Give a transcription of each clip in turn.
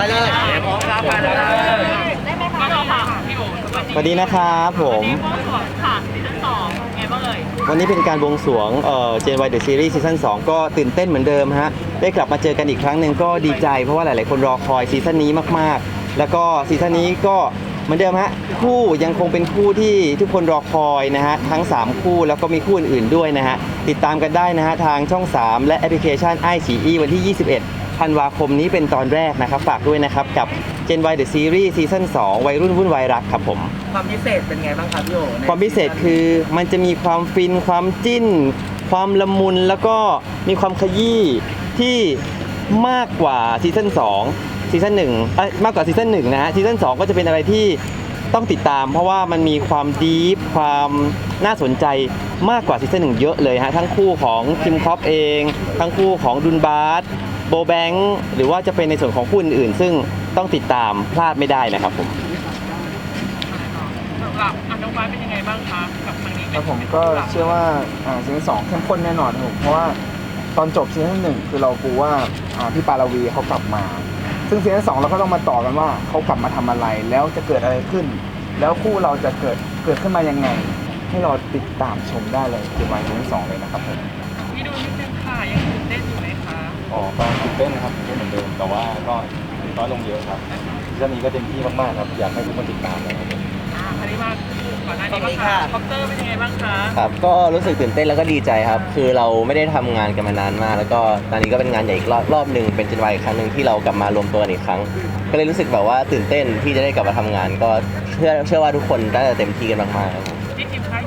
ไปเลยพร้อมครับไปเลยได้ไหมคะได้ค่ะพี่โอ๋สวัสดีนะครับผม บวงสรวงค่ะซีซั่นสองไงบ้างเอ่ยวันนี้เป็นการบวงสรวงเอ่อ Gen Y The Series ซีซั่น2ก็ตื่นเต้นเหมือนเดิมฮะ ได้กลับมาเจอกันอีกครั้งหนึ่งก็ดีใจเพราะว่าหลาย ๆ คนรอคอยซีซั่นนี้มาก ๆ แล้วก็ซีซั่นนี้ก็เหมือนเดิมฮะ คู่ยังคงเป็นคู่ที่ทุกคนรอคอยนะฮะ ทั้ง 3 คู่แล้วก็มีคู่อื่น ๆ ด้วยนะฮะ ติดตามกันได้นะฮะ ทางช่อง 3 และแอปพลิเคชัน i อ e วันที่ 21 ธันวาคมนี้เป็นตอนแรกนะครับ ฝากด้วยนะครับ กับ Gen Y The Series ซีซั่น2วัยรุ่นวุ่นวายรักครับผม ความพิเศษเป็นไงบ้างครับพี่โอในความพิเศษคือมันจะมีความฟินความจิ้น ความละมุนแล้วก็มีความขยี้ที่มากกว่าซีซั่น2ซีซั่นหนึ่งเอ้ยมากกว่าซีซั่นหนึ่งนะฮะซีซั่น2ก็จะเป็นอะไรที่ต้องติดตาม เพราะว่ามันมีความดีฟความน่าสนใจมากกว่าซีซั่นหนึ่งเยอะเลยฮะทั้งคู่ของคิมคอปเอง ทั้งคู่ของดุนบาร์ โบแบงค์หรือว่าจะเป็นในส่วนของคู่อื่นๆซึ่งต้องติดตามพลาดไม่ได้นะครับผมสำหรับอนุบาลเป็นยังไงบ้างคะกับครั้งนี้ครับผมก็เชื่อว่าอ่าซีซั่นสองเข้มข้นแน่นอนครับผมเพราะว่าตอนจบซีซั่นหนึ่งคือเราปูว่าอ่าพี่ปาราวีเขากลับมา ซึ่งซีซั่นสองเราก็ต้องมาต่อกันว่าเขากลับมาทำอะไรแล้วจะเกิดอะไรขึ้น แล้วคู่เราจะเกิดเกิดขึ้นมายังไง ให้เราติดตามชมได้เลยคือวันซีซั่นสองเลยนะครับผมพี่ดูนิดนึงค่ะยัง อ๋อก็ตื่นเต้นนะครับตื่นเต้นเหมือนเดิมแต่ว่าก็น้อยลงเยอะครับซีซั่นนี้ก็เต็มที่มากๆครับอยากให้ทุกคนติดตามนะครับผม อ่าคราวนี้มาก่อนหน้านี้บ้างค่ะคอปเตอร์เป็นยังไงบ้างคะครับก็รู้สึกตื่นเต้นแล้วก็ดีใจครับ คือเราไม่ได้ทำงานกันมานานมาก แล้วก็ตอนนี้ก็เป็นงานใหญ่อีกรอบรอบหนึ่งเป็นเจนวายครั้งหนึ่งที่เรากลับมารวมตัวกันอีกครั้ง ก็เลยรู้สึกแบบว่าตื่นเต้นที่จะได้กลับมาทำงาน ก็เชื่อเชื่อว่าทุกคนน่าจะเต็มที่กันมากๆครับผมพี่คิมคะ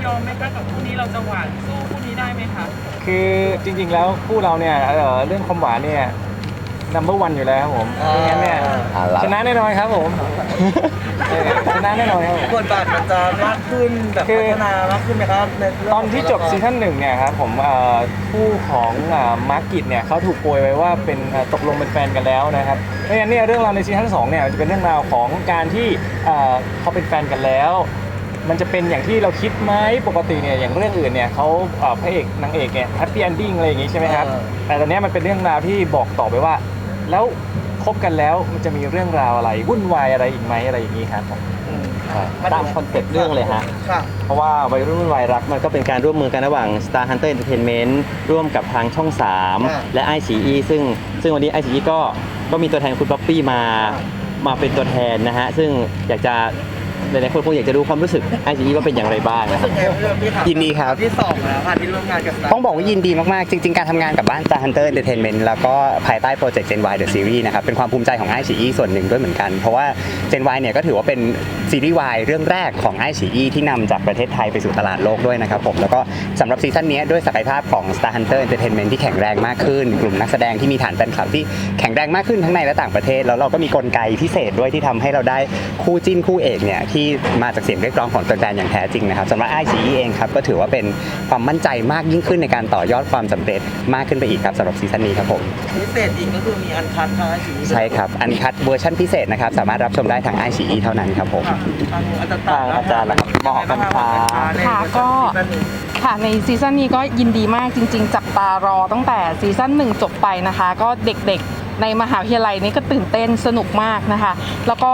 ยอมไหมคะกับคู่นี้เราจะหวานสู้คู่นี้ได้ไหมคะคือจริงๆแล้วคู่เราเนี่ยเอ่อเรื่องความหวานเนี่ย number one อยู่แล้วครับผมไม่งั้นเนี่ยอ่าละชนะแน่นอนครับผมเออชนะแน่นอนครับผม บทบาทมันจะมากขึ้นแบบคือพัฒนามากขึ้นไหมครับในเรื่งตอนที่จบซีซั่นหนึ่งเนี่ยครับผมเอ่อคู่ของมาร์กิตเนี่ยเขาถูกโปรยไว้ว่าเป็นเอ่อตกลงเป็นแฟนกันแล้วนะครับเพราะฉะนั้นเนี่ยเรื่องราวในซีซั่นสองเนี่ยจะเป็นเรื่องราวของการที่เอ่อเขาเป็นแฟนกันแล้ว มันจะเป็นอย่างที่เราคิดไหมปกติเนี่ยอย่างเรื่องอื่นเนี่ยเขาเอ่อพระเอกนางเอกเนี่ยแฮปปี้เอนดิ้งอะไรอย่างงี้ใช่ไหมครับแต่ตอนเนี้ยมันเป็นเรื่องราวที่บอกต่อไปว่า แล้วคบกันแล้วมันจะมีเรื่องราวอะไรวุ่นวายอะไรอีกไหมอะไรอย่างนี้ครับผม อืมตามคอนเซ็ปต์เรื่องเลยฮะ ค่ะ เพราะว่าวัยรุ่นวุ่นวายรักมันก็เป็นการร่วมมือกันระหว่าง Star Hunter Entertainment ร่วมกับทางช่อง อ่า3 และ i อ e ซึ่งซึ่งวันนี้ i อ e ก็ก็มีตัวแทนคุณป๊อปปี้มา อ่มาเป็นตัวแทนนะฮะ ซึ่งอยากจะ หลายๆคนคงอยากจะรู้ความรู้สึก i อ e ว่าเป็นอย่างไรบ้างนะครับเป็นไงเรื่องพี่ถามยินดีครับ ที่สองแล้วค่ะที่ร่วมงานกับ Star ต้องบอกว่ายินดีมาก ๆ จริง ๆ การทำงานกับบ้าน Star Hunter Entertainment แล้วก็ภายใต้โปรเจกต์ Gen Y The Series นะครับ เป็นความภูมิใจของ i อ e ส่วนหนึ่งด้วยเหมือนกัน เพราะว่า Gen Y เนี่ยก็ถือว่าเป็นซีรีส์ Y เรื่องแรกของ i อ e ที่นำจากประเทศไทยไปสู่ตลาดโลกด้วยนะครับผมแล้วก็สำหรับซีซั่นนี้ด้วยศักยภาพของ Star Hunter Entertainment ที่แข็งแรงมากขึ้น กลุ่มนักแสดงที่มีฐานแฟนคลับที่แข็งแรงมากขึ้นทั้งในและต่างประเทศ แล้วเราก็มีกลไกพิเศษด้วยที่ทำให้เราได้คู่จิ้นคู่เอกเนี่ยที่มาจากเสียงเรียกร้องของแฟนๆอย่างแท้จริงนะครับสำหรับ i อ e เองครับก็ถือว่าเป็นความมั่นใจมากยิ่งขึ้นในการต่อยอดความสำเร็จมากขึ้นไปอีกครับสำหรับซีซั่นนี้ครับผมพิเศษอีกก็คือมีอันคัดค่ะสีใช่ครับอันคัดเวอร์ชันพิเศษนะครับสามารถรับชมได้ทาง i อ e เท่านั้นครับผมทางอาจารย์ทางอาจารย์นะครับมหกรรมค้าค่ะก็ค่ะในซีซั่นนี้ก็ยินดีมากจริง ๆ จับตารอตั้งแต่ซีซั่นหนึ่งจบไปนะคะ ก็เด็กๆ ในมหาวิทยาลัยนี้ก็ตื่นเต้นสนุกมากนะคะ แล้วก็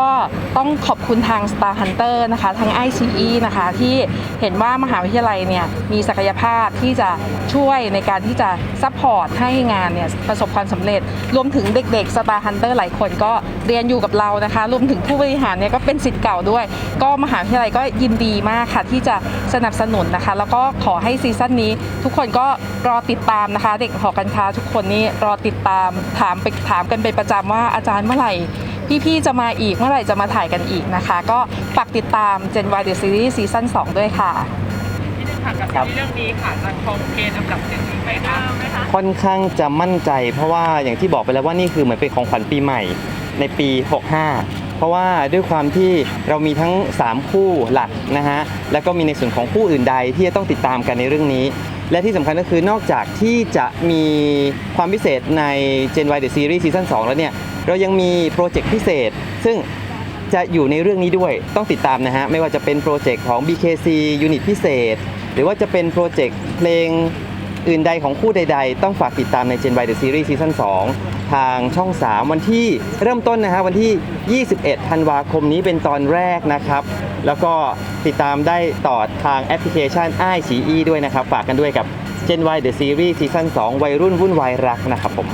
ต้องขอบคุณทาง Star Hunter นะคะ ทาง ICE นะคะที่ เห็นว่ามหาวิทยาลัยเนี่ยมีศักยภาพที่จะช่วยในการที่จะซัพพอร์ตให้งานเนี่ยประสบความสำเร็จ รวมถึงเด็กๆ Star Hunter หลายคนก็เรียนอยู่กับเรานะคะ รวมถึงผู้บริหารเนี่ยก็เป็นสิทธิ์เก่าด้วย ก็มหาวิทยาลัยก็ยินดีมากค่ะ ที่จะสนับสนุนนะคะ แล้วก็ขอให้ซีซั่นนี้ ทุกคนก็รอติดตามนะคะ เด็กหอการค้าทุกคนนี่รอติดตามถามไปถามกันเป็นประจำว่าอาจารย์เมื่อไหร่ พี่ๆจะมาอีกเมื่อไหร่จะมาถ่ายกันอีกนะคะ ก็ฝากติดตาม Gen Y The Series ซีซั่น2ด้วยค่ะพี่นึงค่ะกับซีรีส์เรื่องนี้ค่ะจะครองเกณฑ์อันดับหนึ่งไหมคะไหมคะค่อนข้างจะมั่นใจ เพราะว่าอย่างที่บอกไปแล้วว่านี่คือเหมือนเป็นของขวัญปีใหม่ในปี 65 เพราะว่าด้วยความที่เรามีทั้ง 3 คู่หลักนะฮะ แล้วก็มีในส่วนของคู่อื่นใดที่จะต้องติดตามกันในเรื่องนี้ และที่สำคัญก็คือนอกจากที่จะมีความพิเศษใน Gen Y The Series ซีซั่น2แล้วเนี่ย เรายังมีโปรเจกต์พิเศษ ซึ่งจะอยู่ในเรื่องนี้ด้วยต้องติดตามนะฮะ ไม่ว่าจะเป็นโปรเจกต์ของ BKC ยูนิตพิเศษ หรือว่าจะเป็นโปรเจกต์เพลงอื่นใดของคู่ใดๆ ต้องฝากติดตามใน Gen Y The Series Season 2 ทางช่อง 3 วันที่เริ่มต้นนะฮะ วันที่ 21 ธันวาคมนี้เป็นตอนแรกนะครับ แล้วก็ติดตามได้ต่อทางแอปพลิเคชัน i อ e ด้วยนะครับ ฝากกันด้วยกับ Gen Y The Series Season 2 วัยรุ่นวุ่นวายรักนะครับผม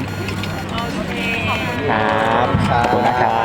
โอเคครับขอบคุณนะครับ